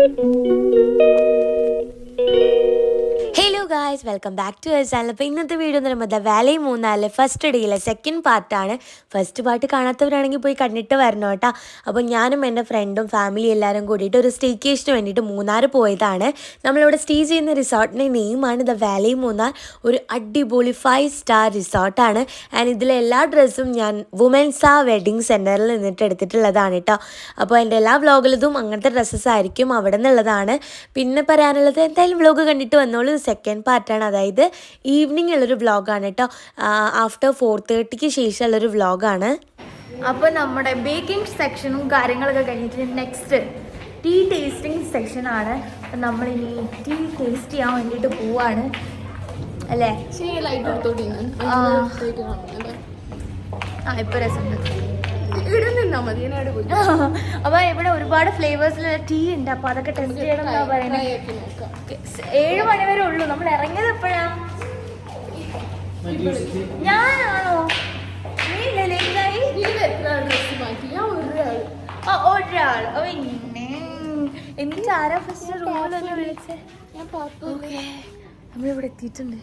Thank you. Welcome back to our channel അപ്പോൾ ഇന്നത്തെ video എന്ന് പറയുമ്പോൾ വാലി മൂന്നാലിലെ ഫസ്റ്റ് ഡേയിലെ സെക്കൻഡ് പാർട്ടാണ് ഫസ്റ്റ് പാർട്ട് കാണാത്തവരാണെങ്കിൽ പോയി കണ്ടിട്ട് വരണം കേട്ടോ. അപ്പോൾ ഞാനും എന്റെ ഫ്രണ്ടും ഫാമിലി എല്ലാവരും കൂടിയിട്ട് ഒരു സ്റ്റേക്കേഷന് വേണ്ടിയിട്ട് മൂന്നാർ പോയതാണ്. നമ്മളിവിടെ സ്റ്റേ ചെയ്യുന്ന റിസോർട്ടിന്റെ നെയിമാണ് ദ വാലി മൂന്നാർ. ഒരു അടിപൊളി ഫൈവ് സ്റ്റാർ റിസോർട്ടാണ് ആൻഡ് ഇതിലെ എല്ലാ ഡ്രസ്സും ഞാൻ വുമൻസ് ആ വെഡിങ് സെന്ററിൽ നിന്നിട്ട് എടുത്തിട്ടുള്ളതാണ് കേട്ടോ. അപ്പോൾ എന്റെ എല്ലാ വ്ലോഗിലതും അങ്ങനത്തെ ഡ്രസ്സസ് ആയിരിക്കും അവിടെ നിന്നുള്ളതാണ് പിന്നെ പറയാനുള്ളത് എന്തായാലും വ്ലോഗ് കണ്ടിട്ട് വന്നോളൂ. സെക്കൻഡ് പാർട്ടാണ് അതായത് ഈവനിങ് ഉള്ളൊരു വ്ളോഗാണ് കേട്ടോ ആഫ്റ്റർ ഫോർ തേർട്ടിക്ക് ശേഷമുള്ളൊരു വ്ളോഗാണ് അപ്പോൾ നമ്മുടെ ബേക്കിംഗ് സെക്ഷനും കാര്യങ്ങളൊക്കെ കഴിഞ്ഞിട്ട് നെക്സ്റ്റ് ടീ ടേസ്റ്റിംഗ് സെക്ഷനാണ് അപ്പം നമ്മളിനി ടീ ടേസ്റ്റ് ചെയ്യാൻ വേണ്ടിയിട്ട് പോവാണ്. അല്ലേ? ലൈറ്റ് എടുത്തോട്ടി ആ. ആ ഇപ്പോൾ രസമുണ്ട്. അപ്പോൾ ഇവിടെ ഒരുപാട് ഫ്ലേവേഴ്സിലുള്ള ടീ ഉണ്ട്. അപ്പൊ അതൊക്കെ ടെസ്റ്റ് ചെയ്യണം എന്നാ പറയുന്നത് ഏഴ് മണി വരെ ഉള്ളൂ. നമ്മൾ ഇറങ്ങിയത് എപ്പോഴാ? ഞാനാണോ? നീ ലേറ്റായി ഒരാൾ. ഓ ഇന്നെ എന്നിട്ട് ആരാ ഫസ്റ്റ് റൂമിലൊന്ന് വിളിച്ചേ? പാത്തു. നമ്മളിവിടെ എത്തിയിട്ടുണ്ട്.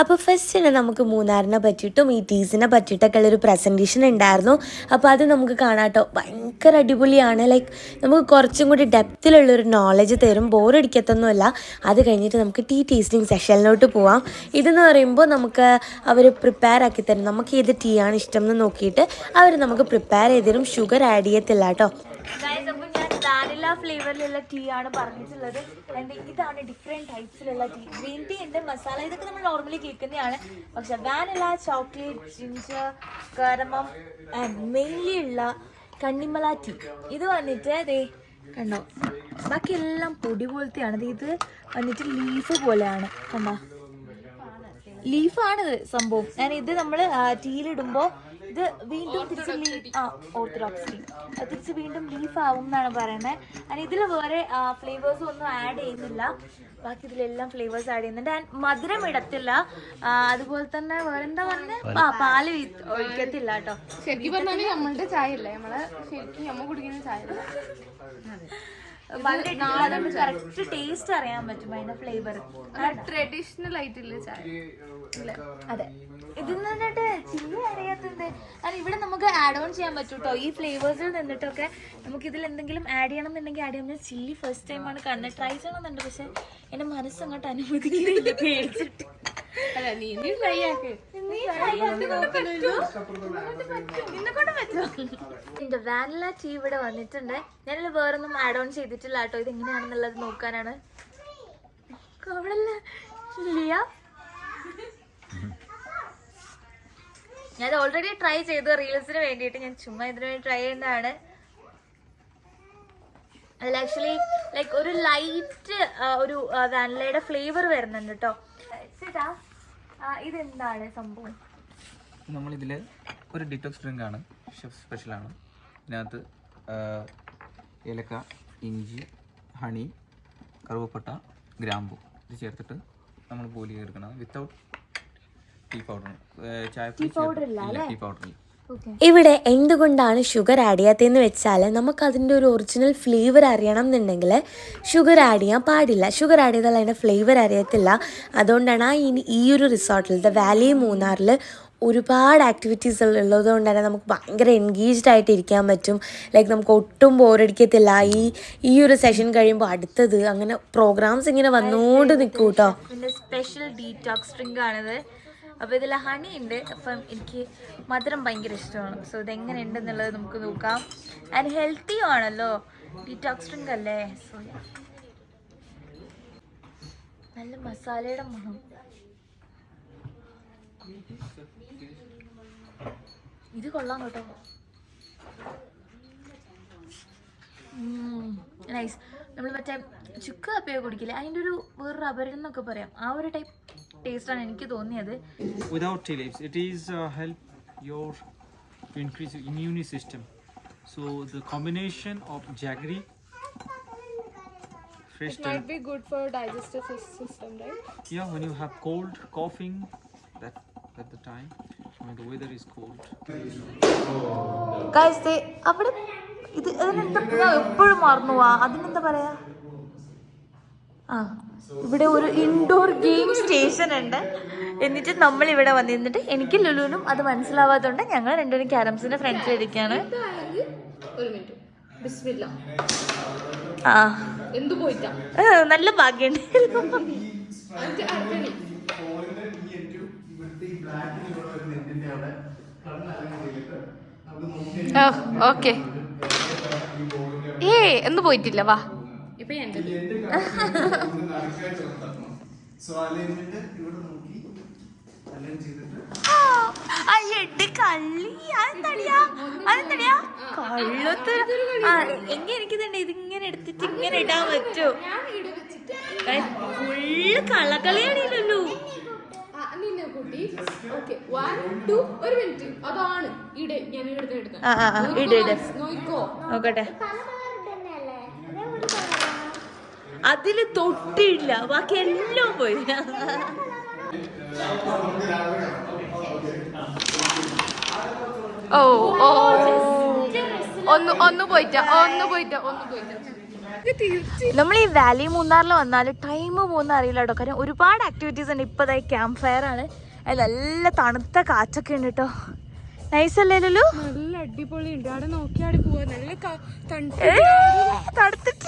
അപ്പോൾ ഫസ്റ്റ് തന്നെ നമുക്ക് മൂന്നാറിനെ പറ്റിയിട്ടും ഈ ടീസിനെ പറ്റിയിട്ടൊക്കെ ഉള്ളൊരു പ്രസന്റേഷൻ ഉണ്ടായിരുന്നു. അപ്പോൾ അത് നമുക്ക് കാണാട്ടോ ഭയങ്കര അടിപൊളിയാണ്. ലൈക്ക് നമുക്ക് കുറച്ചും കൂടി ഡെപ്തിലുള്ളൊരു നോളജ് തരും. ബോറടിക്കത്തൊന്നുമല്ല അത് കഴിഞ്ഞിട്ട് നമുക്ക് ടീ ടേസ്റ്റിംഗ് സെഷനിലോട്ട് പോവാം. ഇതെന്ന് പറയുമ്പോൾ നമുക്ക് അവർ പ്രിപ്പയർ ആക്കി തരും. നമുക്ക് ഏത് ടീ ആണ് ഇഷ്ടം എന്ന് നോക്കിയിട്ട് അവർ നമുക്ക് പ്രിപ്പയർ ചെയ്ത് തരും. ഷുഗർ ആഡ് ചെയ്യത്തില്ല കേട്ടോ വാനില ഫ്ലേവറിലുള്ള ടീ ആണ് പറഞ്ഞിട്ടുള്ളത്. ആൻഡ് ഇതാണ് ഡിഫറെന്റ് ടൈപ്സിലുള്ള ടീ ഗ്രീൻ ടീ ഉണ്ട് മസാല ഇതൊക്കെ നമ്മൾ നോർമലി കേൾക്കുന്നതാണ്. പക്ഷെ വാനില ചോക്ലേറ്റ് ജിഞ്ചർ കരമം ആൻഡ് മെയിൻലി ഉള്ള കണ്ണിമല ടീ ഇത് വന്നിട്ട് ദേ കണ്ടോ? ബാക്കിയെല്ലാം പൊടി പോലത്തെയാണ്. ഇത് വന്നിട്ട് ലീഫ് പോലെയാണ്. കണ്ടോ? ലീഫാണ് സംഭവം. ഞാൻ ഇത് നമ്മൾ ടീയിലിടുമ്പോൾ ഇത് വീണ്ടും തിരിച്ച് ആ ഓർത്തഡോക്സ്. തിരിച്ച് വീണ്ടും ലീഫ് ആവും എന്നാണ് പറയുന്നത് ആൻഡ് ഇതിൽ വേറെ ഫ്ലേവേഴ്സ് ഒന്നും ആഡ് ചെയ്യുന്നില്ല. ബാക്കി ഇതിലെല്ലാം ഫ്ലേവേഴ്സ് ആഡ് ചെയ്യുന്നുണ്ട്. ആൻഡ് മധുരം ഇടത്തില്ല. അതുപോലെ തന്നെ വേറെ എന്താ പറഞ്ഞത് ആ പാൽ ഒഴിക്കത്തില്ല കേട്ടോ. ശരിക്കും പറഞ്ഞാൽ നമ്മളുടെ ചായ അല്ലേ നമ്മളെ ശരിക്കും നമ്മ കുടിക്കുന്ന ചായ കറക്റ്റ് ടേസ്റ്റ് അറിയാൻ പറ്റും അതിന്റെ ഫ്ലേവർ ട്രഡീഷണൽ ആയിട്ടുള്ള ചായ. അതെ. ഇതിൽ നിന്നിട്ട് ചില്ലി അറിയാത്തത്. കാരണം ഇവിടെ നമുക്ക് ആഡ് ഓൺ ചെയ്യാൻ പറ്റും കേട്ടോ ഈ ഫ്ലേവേഴ്സിൽ നിന്നിട്ടൊക്കെ നമുക്ക് ഇതിൽ എന്തെങ്കിലും ആഡ് ചെയ്യണം എന്നുണ്ടെങ്കിൽ ആഡ് ചെയ്യാം. ഞാൻ ചില്ലി ഫസ്റ്റ് ടൈമാണ് കണ്ണ് ട്രൈ ചെയ്യണമെന്നുണ്ട് പക്ഷെ എന്റെ മനസ്സ് അങ്ങോട്ട് അനുവദിക്കുന്നില്ല. പേടിച്ചിട്ട്? എന്റെ വാനില ടീ ഇവിടെ വന്നിട്ടുണ്ട്. ഞാനിത് വേറൊന്നും ആഡ് ഓൺ ചെയ്തിട്ടില്ല കേട്ടോ ഇത് എങ്ങനെയാണെന്നുള്ളത് നോക്കാനാണ്. അവളല്ല ലിയ ഞാൻ ഓൾറെഡി ട്രൈ ചെയ്തു റീൽസിന് വേണ്ടിയിട്ട്. ഞാൻ ചുമ്മാ ഇതിനു വേണ്ടി ട്രൈ ചെയ്യുന്നതാണ് അതിൽ ആക്ച്വലി ലൈക്ക് ഒരു ലൈറ്റ് ഒരു വാനിലയുടെ ഫ്ലേവർ വരുന്നുണ്ട് കേട്ടോ ഇതെന്താണ് സംഭവം? നമ്മളിതിൽ ഒരു ഡിറ്റോക്സ് ഡ്രിങ്ക് ആണ്. ഷെഫ് സ്പെഷ്യൽ ആണ്. ഇതിനകത്ത് ഏലക്ക ഇഞ്ചി ഹണി കറുവപ്പട്ട ഗ്രാമ്പു. ഇത് ചേർത്തിട്ട് നമ്മൾ ബോയിൽ ചെയ്തെടുക്കണം. വിത്തൗട്ട് ടീ പൗഡർ ചായ ടീ പൗഡർ ടീ പൗഡറിൽ ഓക്കെ. ഇവിടെ എന്തുകൊണ്ടാണ് ഷുഗർ ആഡ് ചെയ്യാത്തതെന്ന് വെച്ചാൽ നമുക്ക് അതിന്റെ ഒരു ഒറിജിനൽ ഫ്ലേവർ അറിയണം എന്നുണ്ടെങ്കിൽ ഷുഗർ ആഡ് ചെയ്യാൻ പാടില്ല. ഷുഗർ ആഡ് ചെയ്താൽ അതിന്റെ ഫ്ലേവർ അറിയത്തില്ല. അതുകൊണ്ടാണ് ആ ഇനി ഈ ഒരു റിസോർട്ടിൽ ദ വാലി മൂന്നാറിൽ ഒരുപാട് ആക്ടിവിറ്റീസ് ഉള്ളത് കൊണ്ട് തന്നെ നമുക്ക് ഭയങ്കര എൻഗേജ്ഡ് ആയിട്ട് ഇരിക്കാൻ പറ്റും. ലൈക്ക് നമുക്ക് ഒട്ടും ബോറടിക്കത്തില്ല ഈ ഈ ഒരു സെഷൻ കഴിയുമ്പോൾ അടുത്തത് അങ്ങനെ പ്രോഗ്രാംസ് ഇങ്ങനെ വന്നുകൊണ്ട് നിൽക്കും കേട്ടോ പിന്നെ സ്പെഷ്യൽ ഡീറ്റോക്സ് ഡ്രിങ്ക് ആണിത്. അപ്പോൾ ഇതിൽ ഹണി ഉണ്ട് അപ്പം എനിക്ക് മധുരം ഭയങ്കര ഇഷ്ടമാണ്. സോ ഇതെങ്ങനെ ഉണ്ടെന്നുള്ളത് നമുക്ക് നോക്കാം. ആൻഡ് ഹെൽത്തിയും ആണല്ലോ. ഡീറ്റോക്സ് ഡ്രിങ്ക് അല്ലേ? സോ നല്ല മസാലയുടെ മണം. ഇത് കൊള്ളാം കേട്ടോ. നൈസ് നമ്മൾ മറ്റേ ചുക്ക് കാപ്പിയൊക്കെ കുടിക്കില്ലേ? അതിന്റെ ഒരു വേറൊരു അപരം എന്നൊക്കെ പറയാം. ആ ഒരു ടൈപ്പ് ടേസ്റ്റാണ് എനിക്ക് തോന്നിയത് without tea leaves it is uh, help your to increase your immune system so the combination of jaggery fresh It might be good for digestive sys- system, right? yeah when you have cold coughing that at the time when the weather is cold അവിടെ ഇത് അതിനെന്താ ഞാൻ എപ്പോഴും മറന്നു പോവാ അതിനെന്താ പറയാ ആ ഇവിടെ ഒരു ഇൻഡോർ ഗെയിം സ്റ്റേഷൻ ഉണ്ട്. എന്നിട്ട് നമ്മൾ ഇവിടെ വന്നിരുന്നിട്ട് എനിക്ക് ലുലുവിനും അത് മനസ്സിലാവാത്തതുകൊണ്ട് ഞങ്ങൾ രണ്ടുപേരും ക്യാരംസിന്റെ ഫ്രണ്ട്സ് ഇരിക്കുകയാണ് ഒരു മിനിറ്റ് ബിസ്മില്ല ആ നല്ല ഭാഗ്യമുണ്ട് ഓക്കെ. ഏ എന്ന് പോയിട്ടില്ല വാ. ഇപ്പൊ എന്റെ സോ അലൈൻമെന്റ് ഇവിടെ നോക്കി. അലൈൻ ചെയ്തിട്ട്? അയ്യട്ട് കള്ളി. അതെന്തടിയാ? അതെന്തടിയാ? കള്ളത്ത് ആ എങ്കിൽ എനിക്ക് തന്നെ ഇതിങ്ങനെ എടുത്തിട്ട് ഇങ്ങനെ ഇടാൻ പറ്റൂ? ഫുള്ള് കളകളിയാണല്ലോ നിന്നെ കൂട്ടി. ഓക്കെ വൺ ടു ഒരു മിനിറ്റ് അതാണ്. ഇടെ. ഞാൻ ഇവിടുത്തെ എടുത്തത് നോക്കട്ടെ. അതിൽ തൊട്ടില്ല ബാക്കി എല്ലാം പോയി. ഓ ഓ. ഒന്ന് ഒന്ന് പോയിട്ട ഒന്ന് പോയിട്ട ഒന്ന് പോയിട്ട നമ്മൾ ഈ വാലി മൂന്നാറിൽ വന്നാൽ ടൈം പോകുന്ന അറിയില്ല കേട്ടോ. കാര്യം ഒരുപാട് ആക്ടിവിറ്റീസ് ഉണ്ട്. ഇപ്പൊ ക്യാമ്പ് ഫയർ ആണ്. നല്ല തണുത്ത കാറ്റൊക്കെ ഉണ്ട് കേട്ടോ. നൈസ് അല്ലേ ലുലു? നല്ല അടിപൊളി ഉണ്ട് അവിടെ നോക്കിയാടി പോവാ. നല്ല തണുത്തിട്ട്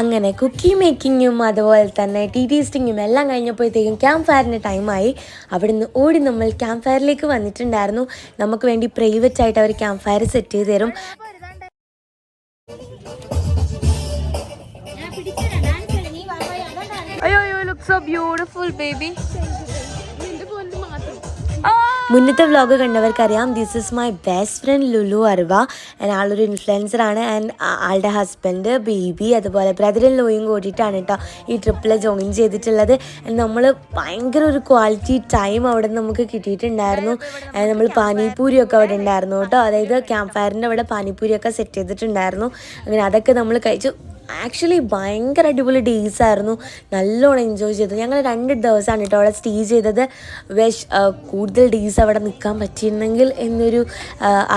അങ്ങനെ കുക്കി മേക്കിങ്ങും അതുപോലെ തന്നെ ടീ ടേസ്റ്റിങ്ങും എല്ലാം കഴിഞ്ഞപ്പോഴത്തേക്കും ക്യാമ്പ് ഫയറിന്റെ ടൈമായി അവിടുന്ന് ഓടി നമ്മൾ ക്യാമ്പ് ഫയറിലേക്ക് വന്നിട്ടുണ്ടായിരുന്നു. നമുക്ക് വേണ്ടി പ്രൈവറ്റ് ആയിട്ട് അവർ ക്യാമ്പ് ഫയർ സെറ്റ് ചെയ്ത് തരും. അയ്യോ അയ്യോ ലുക്ക് സോ ബ്യൂട്ടിഫുൾ ബേബി മുന്നത്തെ vlog കണ്ടവർക്കറിയാം. This is my best friend Lulu Arva and ആളൊരു ഇൻഫ്ലുവൻസർ ആണ്. ആൻഡ് ആളുടെ ഹസ്ബൻഡ് ബേബി അതുപോലെ ബ്രദറിൻ ലോയും കൂടിയിട്ടാണ് കേട്ടോ ഈ ട്രിപ്പിൽ ജോയിൻ ചെയ്തിട്ടുള്ളത്. ആൻഡ് നമ്മൾ ഭയങ്കര ഒരു ക്വാളിറ്റി ടൈം അവിടെ നമുക്ക് കിട്ടിയിട്ടുണ്ടായിരുന്നു. ആൻഡ് നമ്മൾ പാനിപൂരിയൊക്കെ അവിടെ ഉണ്ടായിരുന്നു കേട്ടോ അതായത് ക്യാമ്പ് ഫയറിന്റെ അവിടെ പാനിപൂരിയൊക്കെ സെറ്റ് ചെയ്തിട്ടുണ്ടായിരുന്നു. അങ്ങനെ അതൊക്കെ നമ്മൾ കഴിച്ചു. ആക്ച്വലി ഭയങ്കര അടിപൊളി ഡേയ്സ് ആയിരുന്നു. നല്ലോണം എൻജോയ് ചെയ്തു. ഞങ്ങൾ രണ്ട് ദിവസമാണ് കേട്ടോ അവിടെ സ്റ്റേ ചെയ്തത്. വെഷ് കൂടുതൽ ഡേയ്സ് അവിടെ നിൽക്കാൻ പറ്റിയിരുന്നെങ്കിൽ എന്നൊരു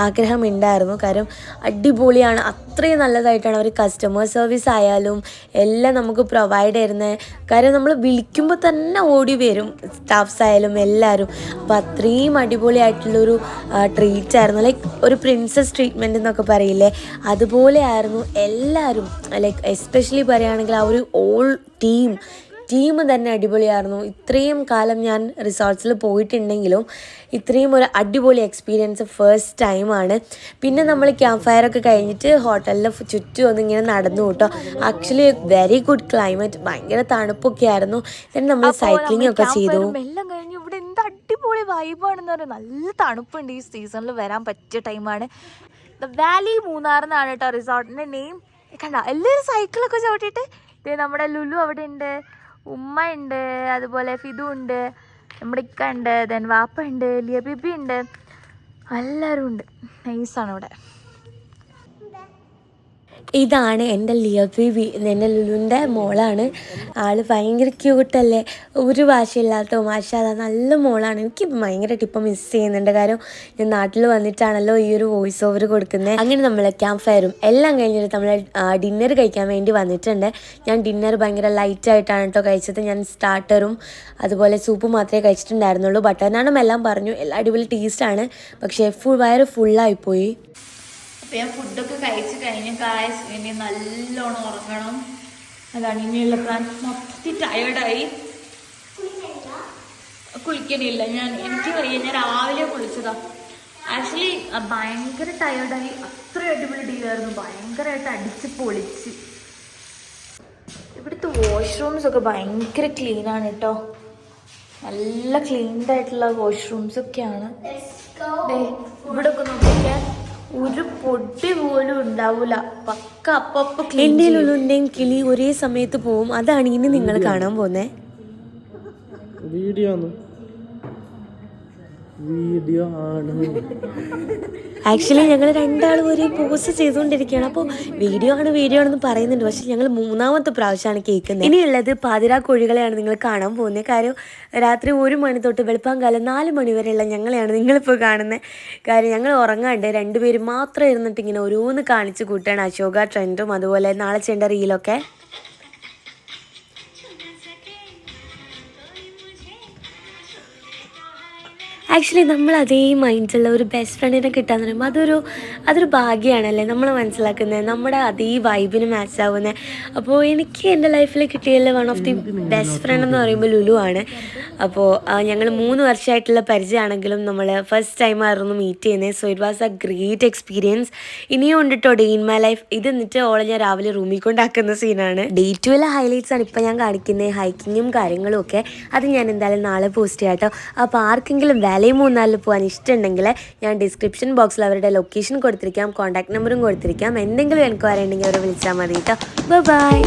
ആഗ്രഹം ഉണ്ടായിരുന്നു കാരണം അടിപൊളിയാണ്. അത്രയും നല്ലതായിട്ടാണ് അവർ കസ്റ്റമർ സർവീസ് ആയാലും എല്ലാം നമുക്ക് പ്രൊവൈഡ് ചെയ്യുന്നത് കാര്യം നമ്മൾ വിളിക്കുമ്പോൾ തന്നെ ഓടി വരും സ്റ്റാഫ്സ് ആയാലും എല്ലാവരും അപ്പോൾ അത്രയും അടിപൊളിയായിട്ടുള്ളൊരു ട്രീറ്റ് ആയിരുന്നു. ലൈക്ക് ഒരു പ്രിൻസസ് ട്രീറ്റ്മെന്റ് എന്നൊക്കെ പറയില്ലേ? അതുപോലെ ആയിരുന്നു എല്ലാവരും ലൈക്ക് എസ്പെഷ്യലി പറയുകയാണെങ്കിൽ ആ ഒരു ഓൾ ടീം ടീം തന്നെ അടിപൊളിയായിരുന്നു. ഇത്രയും കാലം ഞാൻ റിസോർട്ട്സിൽ പോയിട്ടുണ്ടെങ്കിലും ഇത്രയും ഒരു അടിപൊളി എക്സ്പീരിയൻസ് ഫസ്റ്റ് ടൈമാണ് പിന്നെ നമ്മൾ ക്യാമ്പ് ഫയർ ഒക്കെ കഴിഞ്ഞിട്ട് ഹോട്ടലിൽ ചുറ്റും ഒന്ന് ഇങ്ങനെ നടന്നു കേട്ടോ. ആക്ച്വലി വെരി ഗുഡ് ക്ലൈമറ്റ് ഭയങ്കര തണുപ്പൊക്കെ ആയിരുന്നു. Then നമ്മൾ സൈക്ലിംഗ് ഒക്കെ ചെയ്തു. എല്ലാം കഴിഞ്ഞ് ഇവിടെ എന്ത് അടിപൊളി വൈബാണെന്ന് പറയുന്നത് നല്ല തണുപ്പുണ്ട് ഈ സീസണിൽ വരാൻ പറ്റിയ ടൈമാണ് വാലി മൂന്നാർ എന്നാണ് കേട്ടോ റിസോർട്ടിന്റെ നെയിം കണ്ട? എല്ലാവരും സൈക്കിളൊക്കെ ചവിട്ടിയിട്ട് ദേ നമ്മുടെ ലുലു അവിടെ ഉണ്ട് ഉമ്മ ഉണ്ട് അതുപോലെ ഫിദു ഉണ്ട് നമ്മുടെ ഇക്ക ഉണ്ട് ദെൻ വാപ്പ ഉണ്ട് ലിയ ബിബി ഉണ്ട്. എല്ലാവരും ഉണ്ട്. നൈസാണ് ഇവിടെ. ഇതാണ് എന്റെ ലിയ ബേബി എന്റെ ലുലുവിന്റെ മോളാണ്. ആൾ ഭയങ്കര ക്യൂട്ടല്ലേ ഒരു ഭാഷയില്ലാത്ത അതാ നല്ല മോളാണ്. എനിക്ക് ഭയങ്കരമായിട്ട് ഇപ്പം മിസ് ചെയ്യുന്നുണ്ട്. കാര്യം ഞാൻ നാട്ടിൽ വന്നിട്ടാണല്ലോ ഈ ഒരു വോയിസ് ഓവർ കൊടുക്കുന്നത് അങ്ങനെ നമ്മൾ ക്യാമ്പ് ഫയറും എല്ലാം കഴിഞ്ഞിട്ട് നമ്മൾ ഡിന്നർ കഴിക്കാൻ വേണ്ടി വന്നിട്ടുണ്ട്. ഞാൻ ഡിന്നർ ഭയങ്കര ലൈറ്റായിട്ടാണ് കേട്ടോ കഴിച്ചത്. ഞാൻ സ്റ്റാർട്ടറും അതുപോലെ സൂപ്പ് മാത്രമേ കഴിച്ചിട്ടുണ്ടായിരുന്നുള്ളൂ. ബട്ടർ നാണും എല്ലാം പറഞ്ഞു. എല്ലാം അടിപൊളി ടേസ്റ്റാണ് പക്ഷേ ഫുൾ വയറ് ഫുള്ളായിപ്പോയി അപ്പം ഞാൻ ഫുഡൊക്കെ കഴിച്ച് കഴിഞ്ഞു കായസ് ഇനി നല്ലോണം ഉറങ്ങണം. അതാണ് ഇനിയുള്ള പ്ലാൻ മൊത്തത്തിൽ ടയേർഡായി കുളിക്കണില്ല ഞാൻ. എനിക്ക് വയ്യ. ഞാൻ രാവിലെ കുളിച്ചതാ. ആക്ച്വലി ഭയങ്കര ടയേർഡായി അത്ര അടിപൊളി ഡീലായിരുന്നു ഭയങ്കരമായിട്ട് അടിച്ച് പൊളിച്ച്. ഇവിടുത്തെ വാഷ്റൂംസ് ഒക്കെ ഭയങ്കര ക്ലീൻ ആണ് കേട്ടോ നല്ല ക്ലീൻഡ് ആയിട്ടുള്ള വാഷ്റൂംസ് ഒക്കെയാണ്. ഇവിടെ ഒക്കെ നോക്കിയാൽ ഒരു പൊടി പോലും ഉണ്ടാവൂല. പക്ക അപ്പൊ എന്റെ ലുലുവിന്റെയും കിളി ഒരേ സമയത്ത് പോവും. അതാണ് ഇനി നിങ്ങൾ കാണാൻ പോന്നെ വീഡിയോ വീഡിയോ ആണ് ആക്ച്വലി ഞങ്ങൾ രണ്ടാളും ഒരേ പോസ് ചെയ്തുകൊണ്ടിരിക്കുകയാണ്. അപ്പോൾ വീഡിയോ ആണ് വീഡിയോ ആണെന്ന് പറയുന്നുണ്ട്. പക്ഷെ ഞങ്ങൾ മൂന്നാമത്തെ പ്രാവശ്യമാണ് കേൾക്കുന്നത്. ഇനിയുള്ളത് പാതിരാ കോഴികളെയാണ് നിങ്ങൾ കാണാൻ പോകുന്നത്. കാര്യം രാത്രി ഒരു മണി തൊട്ട് വെളുപ്പം കാലം നാല് മണി വരെയുള്ള ഞങ്ങളെയാണ് നിങ്ങളിപ്പോൾ കാണുന്നത്. കാര്യം ഞങ്ങൾ ഉറങ്ങാണ്ട് രണ്ടുപേരും മാത്രം ഇരുന്നിട്ട് ഇങ്ങനെ ഓരോന്ന് കാണിച്ചു കൂട്ടാണ് അശോക ട്രെൻഡും അതുപോലെ നാളെ ചെയ്യേണ്ട റീലൊക്കെ ആക്ച്വലി നമ്മൾ അതേ മൈൻഡുള്ള ഒരു ബെസ്റ്റ് ഫ്രണ്ടിനെ കിട്ടാന്ന് പറയുമ്പോൾ അതൊരു അതൊരു ഭാഗ്യമാണല്ലേ നമ്മൾ മനസ്സിലാക്കുന്നത് നമ്മുടെ അതേ വൈബിന് മാച്ച് ആവുന്നത് അപ്പോൾ എനിക്ക് എന്റെ ലൈഫിൽ കിട്ടിയതിൽ one of the best friend എന്ന് പറയുമ്പോൾ ലുലു ആണ്. അപ്പോൾ ഞങ്ങൾ മൂന്ന് വർഷമായിട്ടുള്ള പരിചയമാണെങ്കിലും നമ്മൾ ഫസ്റ്റ് ടൈം ആയിരുന്നു മീറ്റ് ചെയ്യുന്നത് so it was a great experience ഇനിയും ഉണ്ട് കേട്ടോ ഡേ ഇൻ മൈ ലൈഫ് ഇത് എന്നിട്ട് ഓളെ ഞാൻ രാവിലെ റൂമിൽ കൊണ്ടാക്കുന്ന സീനാണ് ഡേ ടുവിലെ ഹൈലൈറ്റ്സ് ആണ് ഇപ്പോൾ ഞാൻ കാണിക്കുന്നത് ഹൈക്കിങ്ങും കാര്യങ്ങളും ഒക്കെ. അത് ഞാൻ എന്തായാലും നാളെ പോസ്റ്റ് ചെയ്യാം കേട്ടോ അപ്പോൾ ആർക്കെങ്കിലും മൂന്നാലിൽ പോകാൻ ഇഷ്ടമുണ്ടെങ്കിൽ ഞാൻ ഡിസ്ക്രിപ്ഷൻ ബോക്സിൽ അവരുടെ ലൊക്കേഷൻ കൊടുത്തിരിക്കാം കോൺടാക്ട് നമ്പറും കൊടുത്തിരിക്കാം. എന്തെങ്കിലും എനിക്ക് പറയുന്നുണ്ടെങ്കിൽ അവരെ വിളിച്ചാൽ മതി കേട്ടോ. ബൈ